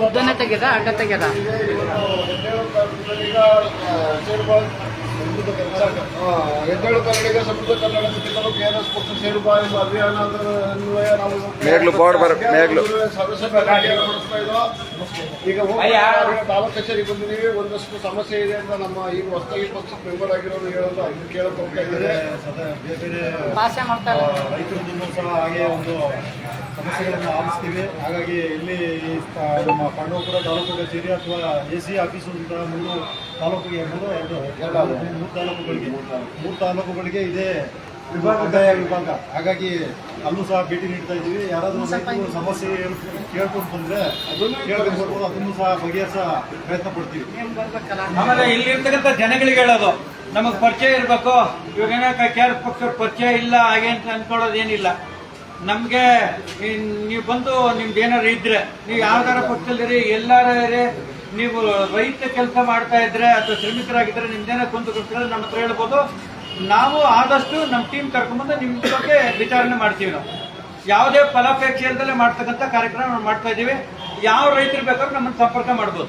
ಉದ್ದನೆ ತೆಗೆದ ಅಡ್ಡ ತೆಗೆದ? ಎದ್ದೇಳು ಕನ್ನಡಿಗ ಸಮೃದ್ಧ ಕನ್ನಡ ಕೆಆರ್ಎಸ್ ಅಭಿಯಾನ ಅನ್ವಯ ನಾವು ಮೇಗ್ಲು ಬೋರ್ಡ್ ಬರ್ ಮೇಗ್ಲು. ಸದಸ್ಯ ನಡೆಸ್ತಾ ಇದ್ದೋ. ಈಗ ತಾಲೂಕು ಕಚೇರಿ ಬಂದಿದ್ದೀವಿ ಒಂದಷ್ಟು ಸಮಸ್ಯೆ ಇದೆ ಅಂತ ನಮ್ಮ ಈಗ ಹೊಸದಾಗಿ ಪಕ್ಷ ಮೆಂಬರ್ ಆಗಿರೋರು ಹೇಳೋದು ಇದು ಕೇಳಕ್ ಹೋಗ್ತಾ ಇದ್ದಾರೆ ಹಾಗೆ ಒಂದು ಸಮಸ್ಯೆಗಳನ್ನು ಆಲಿಸ್ತೀವಿ. ಹಾಗಾಗಿ ಇಲ್ಲಿ ನಮ್ಮ ಪಾಂಡವಪುರ ತಾಲೂಕು ಕಚೇರಿ ಅಥವಾ ಎ ಸಿ ಆಫೀಸು ಅಂತ ಮೂರು ತಾಲೂಕಿಗೆ ಮೂರು ಎರಡು ಮೂರು ತಾಲೂಕುಗಳಿಗೆ ಮೂರು ತಾಲೂಕುಗಳಿಗೆ ಇದೇ ವಿಭಾಗ ವಿಭಾಗ. ಹಾಗಾಗಿ ಅಲ್ಲೂ ಸಹ ಭೇಟಿ ನೀಡ್ತಾ ಇದ್ದೀವಿ. ಯಾರಾದರೂ ರೈತರು ಸಮಸ್ಯೆ ಕೇಳ್ಕೊಂಡು ಬಂದರೆ ಅದನ್ನು ಕೇಳ್ಕೊಂಡು ಬರ್ಬೋದು ಅದನ್ನು ಸಹ ಬಗೆಹರಿಸ ಪ್ರಯತ್ನ ಪಡ್ತೀವಿ. ಆಮೇಲೆ ಇಲ್ಲಿರ್ತಕ್ಕಂಥ ಜನಗಳಿಗೆ ಹೇಳೋದು ನಮಗೆ ಪರಿಚಯ ಇರಬೇಕು. ಇವಾಗ ಕೆ ಆರ್ ಪಕ್ಷ ಪರಿಚಯ ಇಲ್ಲ ಹಾಗೆ ಅಂತ ಅನ್ಕೊಳ್ಳೋದು ಏನಿಲ್ಲ. ನಮಗೆ ನೀವು ಬಂದು ನಿಮ್ದು ಏನಾರು ಇದ್ರೆ, ನೀವು ಯಾವ್ದಾರ ಪಕ್ಷದಲ್ಲಿರಿ, ಎಲ್ಲಾರ, ನೀವು ರೈತ ಕೆಲಸ ಮಾಡ್ತಾ ಇದ್ರೆ ಅಥವಾ ಶ್ರಮಿಕರಾಗಿದ್ರೆ ನಿಮ್ದೇನೋ ಕುಂತು ಕೊಡ್ತಾರೆ ನಮ್ಮ ಹತ್ರ ಹೇಳ್ಬೋದು. ನಾವು ಆದಷ್ಟು ನಮ್ಮ ಟೀಮ್ ಕರ್ಕೊಂಡ್ಬಂದು ನಿಮ್ಮ ಬಗ್ಗೆ ವಿಚಾರಣೆ ಮಾಡ್ತೀವಿ ನಾವು. ಯಾವುದೇ ಫಲಾಪೇಕ್ಷೆ ಇಲ್ದಲೇ ಮಾಡ್ತಕ್ಕಂಥ ಕಾರ್ಯಕ್ರಮ ಮಾಡ್ತಾ ಇದ್ದೀವಿ. ಯಾವ ರೈತರು ಬೇಕಾದ್ರೂ ನಮ್ಮನ್ನು ಸಂಪರ್ಕ ಮಾಡ್ಬೋದು.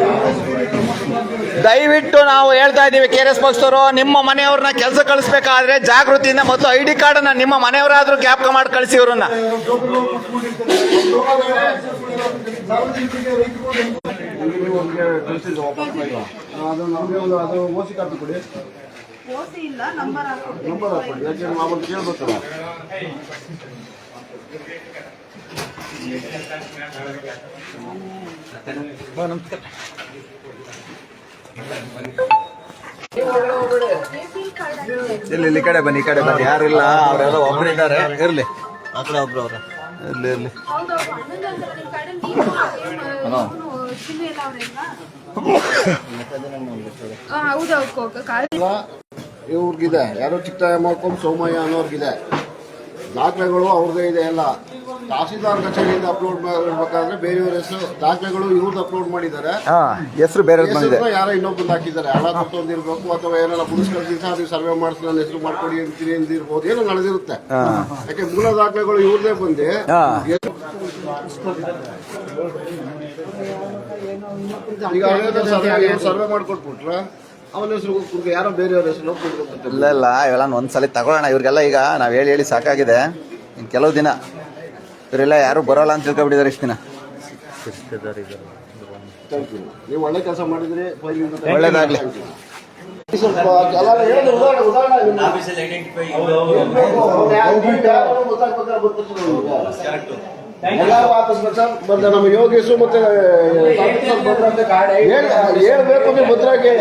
ದಯವಿಟ್ಟು ನಾವು ಹೇಳ್ತಾ ಇದ್ದೀವಿ ಕೆ ಆರ್ ಎಸ್ ಪಕ್ಷದವರು ನಿಮ್ಮ ಮನೆಯವ್ರನ್ನ ಕೆಲಸ ಕಳಿಸ್ಬೇಕಾದ್ರೆ ಜಾಗೃತಿಯಿಂದ ಮತ್ತು ಐ ಡಿ ಕಾರ್ಡನ್ನ ನಿಮ್ಮ ಮನೆಯವರಾದ್ರೂ ಜ್ಞಾಪಕ ಮಾಡಿ ಕಳಿಸಿ ಇವ್ರನ್ನ. ಅದು ಕೇಳ್ಬೇಕಲ್ಲ ಇಲ್ಲಿ ಇಲ್ಲಿ ಈ ಕಡೆ ಬನ್ನಿ ಈ ಕಡೆ ಬನ್ನಿ. ಯಾರಿಲ್ಲ ಅವರೆಲ್ಲ ಒಬ್ಬರಿದ್ದಾರೆ ಇರ್ಲಿ. ಆ ಕಡೆ ಒಬ್ರು ಅವ್ರೆ. ಇರ್ಲಿ ಇರ್ಲಿ. ಇವ್ರಿಗಿದೆ. ಯಾರೋ ಚಿಕ್ಕ ಮಾಡ್ಕೊಂಡು ಸೋಮಯ್ಯ ಅನ್ನೋರ್ಗಿದೆ. ದಾಖಲೆಗಳು ಅವ್ರದ್ದೇ ಇದೆ ಎಲ್ಲ. ತಹಸೀಲ್ದಾರ್ ಕಚೇರಿಯಿಂದ ಅಪ್ಲೋಡ್ ಮಾಡಬೇಕಾದ್ರೆ ಬೇರೆಯವ್ರ ಹೆಸರು ದಾಖಲೆಗಳು ಇವ್ರದ್ದು ಅಪ್ಲೋಡ್ ಮಾಡಿದ್ದಾರೆ. ಹೆಸರು ಬೇರೆ ಬಂದಿದೆ. ಯಾರೋ ಇನ್ನೊಬ್ಬರು ಹಾಕಿದ್ದಾರೆ. ಹಣ ತಗೊಂಡಿರ್ಬೇಕು ಅಥವಾ ಏನಾರ ಪೊಲೀಸ್ ಕಳ್ಸಿದ್ರೆ ಅದು ಸರ್ವೆ ಮಾಡಿಸಿ ನನ್ನ ಹೆಸರು ಮಾಡ್ಕೊಡಿ ಅಂತೀನಿ ಅಂದಿರ್ಬೋದು. ಏನೋ ನಡೆದಿರುತ್ತೆ. ಯಾಕೆ ಮೂಲ ದಾಖಲೆಗಳು ಇವ್ರದೇ ಬಂದು? ಈಗ ಸರ್ವೆ ಸರ್ವೆ ಮಾಡ್ಕೊಟ್ಬಿಟ್ರ? ಅವನ ಹೆಸರು ಕುಡ್ಕ ಯಾರೋ ಬೇರೆಯವ್ರ ಹೆಸರು ಕುಡ್ಕೊತಾರೆ ಇಲ್ಲ ಇಲ್ಲ ಇವೆಲ್ಲ ಒಂದ್ಸಲ ತಗೊಳ್ಳೋಣ. ಇವ್ರಿಗೆಲ್ಲ ಈಗ ನಾವ್ ಹೇಳಿ ಹೇಳಿ ಸಾಕಾಗಿದೆ. ಇನ್ ಕೆಲವು ದಿನ. ಇವರೆಲ್ಲ ಯಾರು ಬರೋಲ್ಲ ಅಂತ ತಿಳ್ಕೊಬಿಟ್ಟಿದ್ದಾರೆ ಇಷ್ಟು ದಿನ. ನೀವು ಒಳ್ಳೆ ಕೆಲಸ ಮಾಡಿದ್ರಿ ಒಳ್ಳೇದಾಗ್ಲಿ. ಸ್ವಲ್ಪ ಉದಾಹರಣೆ ಉದಾಹರಣೆ. ಯಾರು ಗೊತ್ತಾಗ್ಬೇಕಾದ್ರೆ ಗೊತ್ತಿರ್ತದೆ. ಎಲ್ಲ ವಾಪಸ್ ಬಂದ ನಮ್ಮ ಯೋಗೇಶು ಮತ್ತೆ ಹೇಳಿ- ಹೇಳ್ಬೇಕು ನೀವು ಭದ್ರಾಗೆ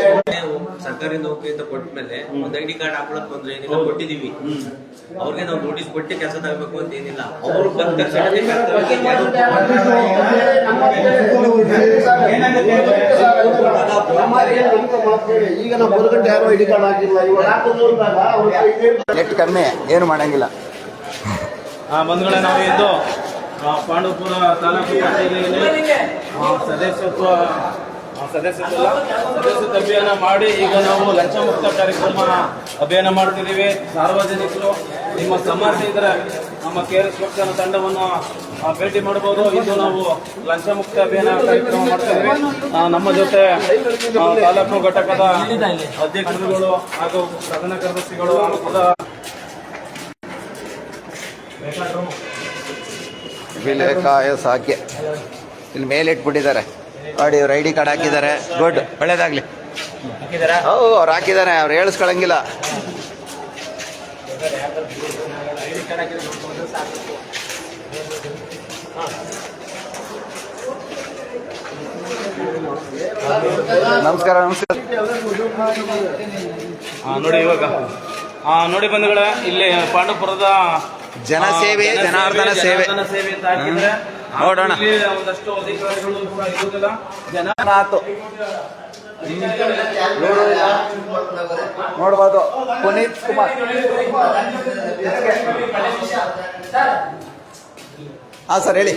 ಸರ್ಕಾರಿ ನೌಕರಿ ಅಂತ ಕೊಟ್ಟ ಮೇಲೆ ಒಂದು ಐ ಡಿ ಕಾರ್ಡ್ ಹಾಕೊಳಕ್ ಬಂದ್ರೆ ಏನಿಲ್ಲ ಕೊಟ್ಟಿದೀವಿ ಅವ್ರಿಗೆ ನಾವು ನೋಟಿಸ್ ಕೊಟ್ಟು ಕೆಲಸ ತಗಬೇಕು ಅಂತ ಏನಿಲ್ಲ. ಅವರು ಬಂದ ಈಗ ನಾವು ಗಂಟೆ ಯಾರು ಐಡಿ ಕಾರ್ಡ್ ಹಾಕಿಲ್ಲ. ಇವಾಗ ಕಡಿಮೆ ಏನು ಮಾಡಂಗಿಲ್ಲ. ಬಂಧುಗಳೇ ನಾವು ಇದ್ದು ಆ, ಪಾಂಡವಪುರ ತಾಲೂಕು ಕಚೇರಿಯಲ್ಲಿ ಸದಸ್ಯತ್ವ ಸದಸ್ಯತ್ವ ಸದಸ್ಯತ್ವ ಅಭಿಯಾನ ಮಾಡಿ ಈಗ ನಾವು ಲಂಚ ಮುಕ್ತ ಕಾರ್ಯಕ್ರಮ ಅಭಿಯಾನ ಮಾಡ್ತಿದ್ದೀವಿ. ಸಾರ್ವಜನಿಕರು ನಿಮ್ಮ ಸಮಸ್ಯೆ ಇದ್ರೆ ನಮ್ಮ ಕೆ ಆರ್ ಎಸ್ ಪಕ್ಷದ ತಂಡವನ್ನು ಭೇಟಿ ಮಾಡಬಹುದು. ಇದು ನಾವು ಲಂಚ ಮುಕ್ತ ಅಭಿಯಾನ ಕಾರ್ಯಕ್ರಮ ಮಾಡ್ತಿದ್ದೀವಿ. ನಮ್ಮ ಜೊತೆ ತಾಲೂಕು ಘಟಕದ ಅಧ್ಯಕ್ಷರುಗಳು ಹಾಗೂ ಸದನ ಕಾರ್ಯದರ್ಶಿಗಳು ಹಾಗೂ ವಿಲೇಕಾಯ ಸಾಕೆ ಇಲ್ಲಿ ಮೇಲೆ ಇಟ್ಬಿಟ್ಟಿದ್ದಾರೆ. ನೋಡಿ ಇವ್ರು ಐ ಡಿ ಕಾರ್ಡ್ ಹಾಕಿದ್ದಾರೆ. ಗುಡ್ ಒಳ್ಳೇದಾಗ್ಲಿ. ಹೌ ಅವ್ರು ಹಾಕಿದ್ದಾರೆ ಅವ್ರು ಹೇಳಿಸ್ಕೊಳಂಗಿಲ್ಲ. ನಮಸ್ಕಾರ ನಮಸ್ಕಾರ. ನೋಡಿ ಇವಾಗ. ನೋಡಿ ಬಂಧುಗಳೇ ಇಲ್ಲಿ ಪಾಂಡವಪುರದ ಜನಸೇವೆ, ಜನಾರ್ದನ ಸೇವೆ. ಜನಾರ್ದನ ಸೇವೆ. ನೋಡೋಣ. ಇಲ್ಲಿ ಒಂದಷ್ಟು ಅಧಿಕಾರಿಗಳು ಕೂಡ ಇರುವುದಿಲ್ಲ ಜನ ನೋಡ್ಬೋದು ಪುನೀತ್ ಕುಮಾರ್ ಹಾ ಸರ್ ಹೇಳಿ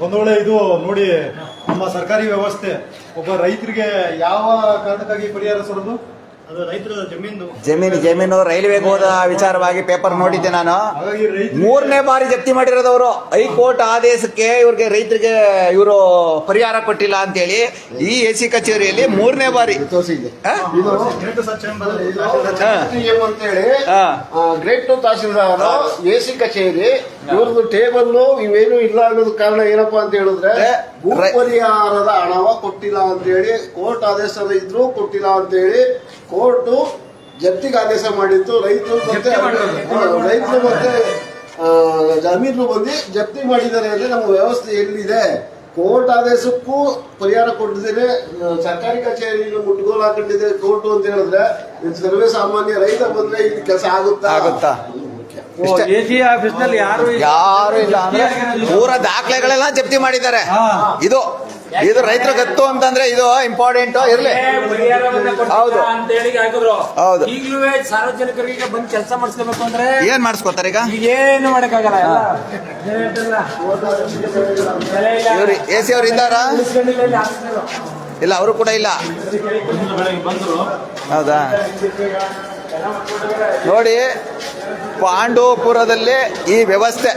ಬಂಧುಗಳೇ ಇದು ನೋಡಿ ನಮ್ಮ ಸರ್ಕಾರಿ ವ್ಯವಸ್ಥೆ ಒಬ್ಬ ರೈತರಿಗೆ ಯಾವ ಕಾರಣಕ್ಕಾಗಿ ಪರಿಹಾರ ಸರೋದು ಜಮೀನು ಜಮೀನು ಜಮೀನು ರೈಲ್ವೆಗೆ ಹೋದ ವಿಚಾರವಾಗಿ ಪೇಪರ್ ನೋಡಿದ್ದೆ ನಾನು. ಮೂರನೇ ಬಾರಿ ಜಪ್ತಿ ಮಾಡಿರೋದವರು. ಹೈಕೋರ್ಟ್ ಆದೇಶಕ್ಕೆ ಇವ್ರಿಗೆ ರೈತರಿಗೆ ಇವರು ಪರಿಹಾರ ಕೊಟ್ಟಿಲ್ಲ ಅಂತೇಳಿ ಈ ಎ ಸಿ ಕಚೇರಿಯಲ್ಲಿ ಮೂರನೇ ಬಾರಿ. Grade two tahsildar A C ಕಚೇರಿ ಇವ್ರದ್ದು ಟೇಬಲ್ ಇವೇನು ಇಲ್ಲ ಅನ್ನೋದು ಕಾರಣ ಏನಪ್ಪಾ ಅಂತ ಹೇಳಿದ್ರೆ ಭೂ ಪರಿಹಾರದ ಹಣವ ಕೊಟ್ಟಿಲ್ಲ ಅಂತ ಹೇಳಿ ಕೋರ್ಟ್ ಆದೇಶ ಇದ್ರು ಕೊಟ್ಟಿಲ್ಲ ಅಂತ ಹೇಳಿ ಕೋರ್ಟ್ ಜಪ್ತಿಗೆ ಆದೇಶ ಮಾಡಿತ್ತು. ರೈತರು ಮತ್ತೆ ರೈತರು ಮತ್ತೆ ಜಮೀನು ಬಂದು ಜಪ್ತಿ ಮಾಡಿದ್ದಾರೆ ಅಂದ್ರೆ ನಮ್ಮ ವ್ಯವಸ್ಥೆ ಎಲ್ಲಿದೆ? ಕೋರ್ಟ್ ಆದೇಶಕ್ಕೂ ಪರಿಹಾರ ಕೊಟ್ಟಿದ್ದೇನೆ. ಸರ್ಕಾರಿ ಕಚೇರಿಯನ್ನು ಮುಟ್ಗೋಲು ಹಾಕೊಂಡಿದೆ ಕೋರ್ಟ್ ಅಂತ ಹೇಳಿದ್ರೆ ಸರ್ವೇ ಸಾಮಾನ್ಯ ರೈತ ಬಂದ್ರೆ ಇಲ್ಲಿ ಕೆಲಸ ಆಗುತ್ತಾ? ಆಗುತ್ತಾ? ಇಷ್ಟೇ. ಎ ಸಿ ಆಫೀಸ್ನಲ್ಲಿ ಯಾರು ಇಲ್ಲ. ಯಾರು ಇಲ್ಲ ಅಂದ್ರೆ ಪೂರ ದಾಖಲೆಗಳೆಲ್ಲ ಜಪ್ತಿ ಮಾಡಿದ್ದಾರೆ ಇದು ಇದು ರೈತರ ಗತ್ತು ಅಂತಂದ್ರೆ ಇದು ಇಂಪಾರ್ಟೆಂಟ್ ಇರ್ಲಿ ಹೌದು ಅಂತ ಹೇಳಿ ಆಗಿದ್ರು ಹೌದು. ಈಗಲೂ ಸಾರ್ವಜನಿಕರಿಗೆ ಬಂದು ಕೆಲಸ ಮಾಡಿಸ್ಕೋಬೇಕು ಅಂದ್ರೆ ಏನ್ ಮಾಡಿಸ್ಕೋತಾರೆ ಈಗ ಏನು ಮಾಡಕ್ಕಾಗಲ್ಲ. ಇವ್ರು ಎ ಸಿ ಅವ್ರು ಇದ್ದಾರಾ. ಇಲ್ಲ ಅವರು ಕೂಡ ಇಲ್ಲ ಹೌದಾ ನೋಡಿ ಪಾಂಡವಪುರದಲ್ಲಿ ಈ ವ್ಯವಸ್ಥೆ.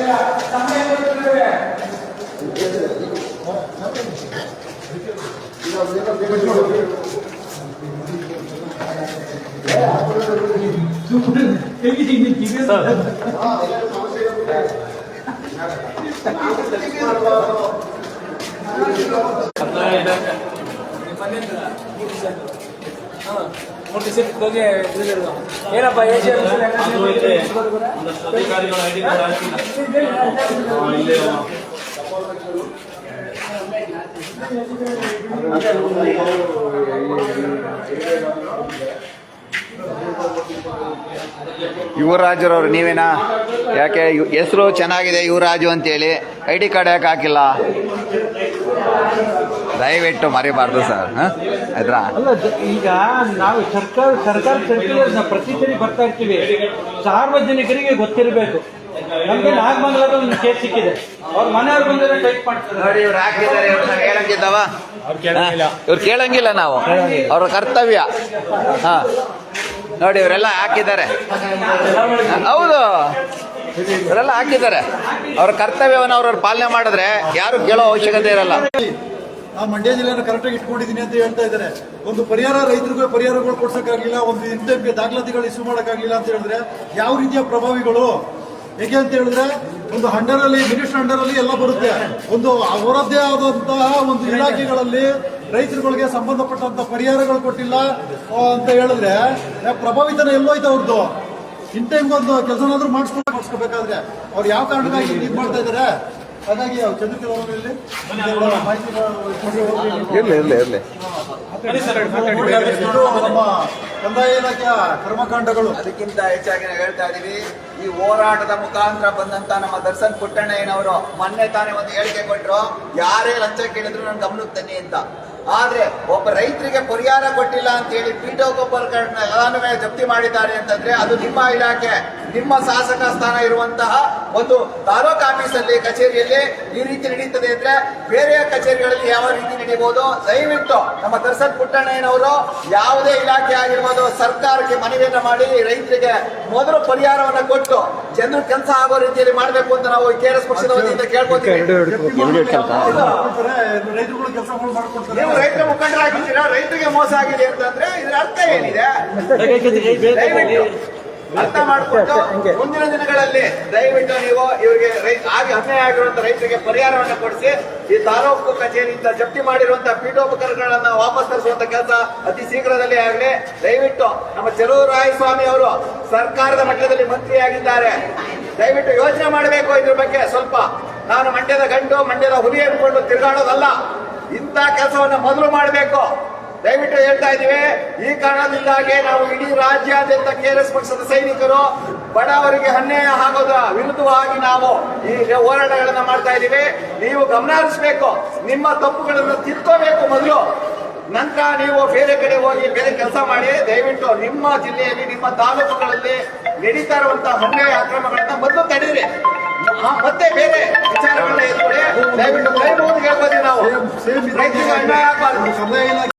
ಮೂರು ದಿವಸ ಹೋಗಿ ಇಳಿದಿರೋದು. ಏನಪ್ಪ ಏಜ್ ಅಧಿಕಾರಿಗಳು ಐಡಿ ಕಾರ್ಡ್ ಹಾಕಿಲ್ಲ. ಆ, ಇಲ್ಲಿ ಯುವರಾಜರವ್ರು ನೀವೇನಾ? ಯಾಕೆ ಹೆಸರು ಚೆನ್ನಾಗಿದೆ ಯುವರಾಜು ಅಂತೇಳಿ. ಐ ಡಿ ಕಾರ್ಡ್ ಯಾಕೆ ಹಾಕಿಲ್ಲ? ದಯವಿಟ್ಟು ಮರಿಬಾರ್ದು ಸರ್ ಹಾಂ? ಆಯ್ತಾ? ಅಲ್ಲ ಈಗ ನಾವು ಸರ್ಕಾರ ಸರ್ಕಾರ ಸರ್ಕ್ಯುಲರ್ ನಾವು ಪ್ರತಿ ಸರಿ ಬರ್ತಾ ಇರ್ತೀವಿ. ಸಾರ್ವಜನಿಕರಿಗೆ ಗೊತ್ತಿರಬೇಕು. ನಮ್ಗೆ ನಾಗಮಂಗಲದ ಒಂದು ಕೇಸ್ ಸಿಕ್ಕಿದೆ. ಅವ್ರ ಮನೆಯವ್ರು ಬಂದ್ರೆ ಟೈಪ್ ಮಾಡ್ತಾರೆ. ನೋಡಿ ಇವ್ರು ಹಾಕಿದ್ದಾರೆ ಇವ್ರು ನಾವು ಹೇಳಂಗಿದ್ದಾವ? ಇವ್ರು ಕೇಳಂಗಿಲ್ಲ ನಾವು. ಅವ್ರ ಕರ್ತವ್ಯ. ಹಾ? ನೋಡಿ ಇವರೆಲ್ಲ ಹಾಕಿದ್ದಾರೆ. ಹೌದು. ಇವರೆಲ್ಲ ಹಾಕಿದ್ದಾರೆ. ಅವ್ರ ಕರ್ತವ್ಯವನ್ನು ಅವ್ರವ್ರ ಪಾಲನೆ ಮಾಡಿದ್ರೆ ಯಾರು ಕೇಳೋ ಅವಶ್ಯಕತೆ ಇರಲ್ಲ. ಆ ಮಂಡ್ಯ ಜಿಲ್ಲೆನ ಕರೆಕ್ಟಾಗಿ ಇಟ್ಕೊಂಡಿದ್ದೀನಿ ಅಂತ ಹೇಳ್ತಾ ಇದ್ದಾರೆ. ಒಂದು ಪರಿಹಾರ ರೈತರಿಗೂ ಪರಿಹಾರಗಳು ಕೊಡ್ಸೋಕ್ಕಾಗಲಿಲ್ಲ, ಒಂದು ಇಂಥಕ್ಕೆ ದಾಖಲಾತಿಗಳು ಇಶ್ಯೂ ಮಾಡೋಕ್ಕಾಗಲಿಲ್ಲ ಅಂತ ಹೇಳಿದ್ರೆ ಯಾವ ರೀತಿಯ ಪ್ರಭಾವಿಗಳು? ಹೇಗೆ ಅಂತ ಹೇಳಿದ್ರೆ ಒಂದು ಹಂಡರಲ್ಲಿ ಮಿನಿಸ್ಟರ್ ಹಂಡರಲ್ಲಿ ಎಲ್ಲ ಬರುತ್ತೆ. ಒಂದು ಅವರದ್ದೇ ಆದಂತಹ ಒಂದು ಇಲಾಖೆಗಳಲ್ಲಿ ರೈತರುಗಳಿಗೆ ಸಂಬಂಧಪಟ್ಟಂತ ಪರಿಹಾರಗಳು ಕೊಟ್ಟಿಲ್ಲ ಅಂತ ಹೇಳಿದ್ರೆ ಪ್ರಭಾವಿತನ ಎಲ್ಲೋಯ್ತು ಅವ್ರದ್ದು ಇನ್ ಟೈಮ್ ಒಂದು ಕೆಲಸನಾದ್ರೂ ಮಾಡಿಸ್ಕೊಂಡು ಮಾಡಿಸ್ಕೋಬೇಕಾದ್ರೆ ಅವ್ರು ಯಾವ ಕಾರಣಕ್ಕಾಗಿ ಇದು ಮಾಡ್ತಾ ಇದ್ದಾರೆ? ಹಾಗಾಗಿ ಮಾಹಿತಿ. ಇರ್ಲಿ ಇರ್ಲಿ ಇರ್ಲಿ. ನಮ್ಮ ಕಂದಾಯ ಇಲಾಖೆಯ ಕರ್ಮಕಾಂಡಗಳು. ಅದಕ್ಕಿಂತ ಹೆಚ್ಚಾಗಿ ನಾವು ಹೇಳ್ತಾ ಇದೀವಿ ಈ ಹೋರಾಟದ ಮುಖಾಂತರ ಬಂದಂತ ನಮ್ಮ ದರ್ಶನ್ ಪುಟ್ಟಣ್ಣಯ್ಯನವರು ಮೊನ್ನೆ ತಾನೇ ಒಂದು ಹೇಳಿಕೆ ಕೊಟ್ಟರು ಯಾರೇ ಲಂಚ ಕೇಳಿದ್ರು ನಾನು ಗಮನಕ್ಕೆ ತನ್ನಿ ಅಂತ. ಆದ್ರೆ ಒಬ್ಬ ರೈತರಿಗೆ ಪರಿಹಾರ ಕೊಟ್ಟಿಲ್ಲ ಅಂತ ಹೇಳಿ ಪೀಠೋಪಕರಣ ಎಲ್ಲಾನು ಜಪ್ತಿ ಮಾಡಿದ್ದಾರೆ ಅಂತಂದ್ರೆ ಅದು ನಿಮ್ಮ ಇಲಾಖೆ, ನಿಮ್ಮ ಶಾಸಕ ಸ್ಥಾನ ಇರುವಂತಹ ಒಂದು ತಾಲೂಕ್ ಆಫೀಸಲ್ಲಿ, ಕಚೇರಿಯಲ್ಲಿ ಈ ರೀತಿ ನಡೀತದೆ. ಅಂದ್ರೆ ಬೇರೆ ಕಚೇರಿಗಳಲ್ಲಿ ಯಾವ ರೀತಿ ನಡೀಬಹುದು ದಯವಿಟ್ಟು ನಮ್ಮ ದರ್ಶನ್ ಪುಟ್ಟಣ್ಣಯ್ಯನವರು ಯಾವುದೇ ಇಲಾಖೆ ಆಗಿರ್ಬೋದು ಸರ್ಕಾರಕ್ಕೆ ಮನವಿಯನ್ನ ಮಾಡಿ ರೈತರಿಗೆ ಮೊದಲು ಪರಿಹಾರವನ್ನ ಕೊಟ್ಟು ಜನರು ಕೆಲಸ ಆಗೋ ರೀತಿಯಲ್ಲಿ ಮಾಡಬೇಕು ಅಂತ ನಾವು ಕೆ ಆರ್ ಎಸ್ ಪಕ್ಷದ ವತಿಯಿಂದ ಕೇಳ್ಕೊತೀವಿ. ನೀವು ರೈತರ ಮುಖಂಡರಾಗಿದ್ದೀರಾ ರೈತರಿಗೆ ಮೋಸ ಆಗಿದೆ ಅಂತಂದ್ರೆ ಇದರ ಅರ್ಥ ಏನಿದೆ? ದಯವಿಟ್ಟು ಅರ್ಥ ಮಾಡಿಕೊಂಡು ಮುಂದಿನ ದಿನಗಳಲ್ಲಿ ದಯವಿಟ್ಟು ನೀವು ಇವರಿಗೆ ಆಗಿ ಅನ್ಯಾಯ ಆಗಿರುವಂತ ರೈತರಿಗೆ ಪರಿಹಾರವನ್ನು ಕೊಡಿಸಿ ಈ ತಾಲೂಕು ಕಚೇರಿಯಿಂದ ಜಪ್ತಿ ಮಾಡಿರುವಂತಹ ಪೀಠೋಪಕರಣಗಳನ್ನ ವಾಪಸ್ ತರಿಸುವಂತ ಕೆಲಸ ಅತಿ ಶೀಘ್ರದಲ್ಲಿ ಆಗಲಿ. ದಯವಿಟ್ಟು ನಮ್ಮ ಚೆಲುವರಾಯ ಸ್ವಾಮಿ ಅವರು ಸರ್ಕಾರದ ಮಟ್ಟದಲ್ಲಿ ಮಂತ್ರಿಯಾಗಿದ್ದಾರೆ. ದಯವಿಟ್ಟು ಯೋಚನೆ ಮಾಡಬೇಕು ಇದ್ರ ಬಗ್ಗೆ ಸ್ವಲ್ಪ. ನಾನು ಮಂಡ್ಯದ ಗಂಡು ಮಂಡ್ಯದ ಹುಲಿ ಅನ್ಕೊಂಡು ತಿರುಗಾಡೋದಲ್ಲ. ಇಂಥ ಕೆಲಸವನ್ನು ಮೊದಲು ಮಾಡಬೇಕು. ದಯವಿಟ್ಟು ಹೇಳ್ತಾ ಇದೀವಿ ಈ ಕಾರಣದಿಂದಾಗಿ ನಾವು ಇಡೀ ರಾಜ್ಯಾದ್ಯಂತ ಕೆಆರ್ಎಸ್ ಪಕ್ಷದ ಸೈನಿಕರು ಬಡವರಿಗೆ ಅನ್ಯಾಯ ಆಗೋದ ವಿರುದ್ಧವಾಗಿ ನಾವು ಈ ಹೋರಾಟಗಳನ್ನ ಮಾಡ್ತಾ ಇದೀವಿ ನೀವು ಗಮನ ಹರಿಸಬೇಕು ನಿಮ್ಮ ತಪ್ಪುಗಳನ್ನು ತಿದ್ಕೋಬೇಕು ಮೊದಲು. ನಂತರ ನೀವು ಬೇರೆ ಕಡೆ ಹೋಗಿ ಬೇರೆ ಕೆಲಸ ಮಾಡಿ, ದಯವಿಟ್ಟು ನಿಮ್ಮ ಜಿಲ್ಲೆಯಲ್ಲಿ, ನಿಮ್ಮ ತಾಲೂಕುಗಳಲ್ಲಿ ನಡೀತಾ ಇರುವಂತಹ ಅನ್ಯಾಯ ಅಕ್ರಮಗಳನ್ನ ಮೊದಲು ತಡೀರಿ. ಮತ್ತೆ ಬೇರೆ ವಿಚಾರಗಳನ್ನ ಎದುರು ದಯವಿಟ್ಟು ಕೈ ಮುಗಿದು ಕೇಳ್ಬೋದು ನಾವು. ಅನ್ಯಾಯ ಆಗಬಾರ್ದು.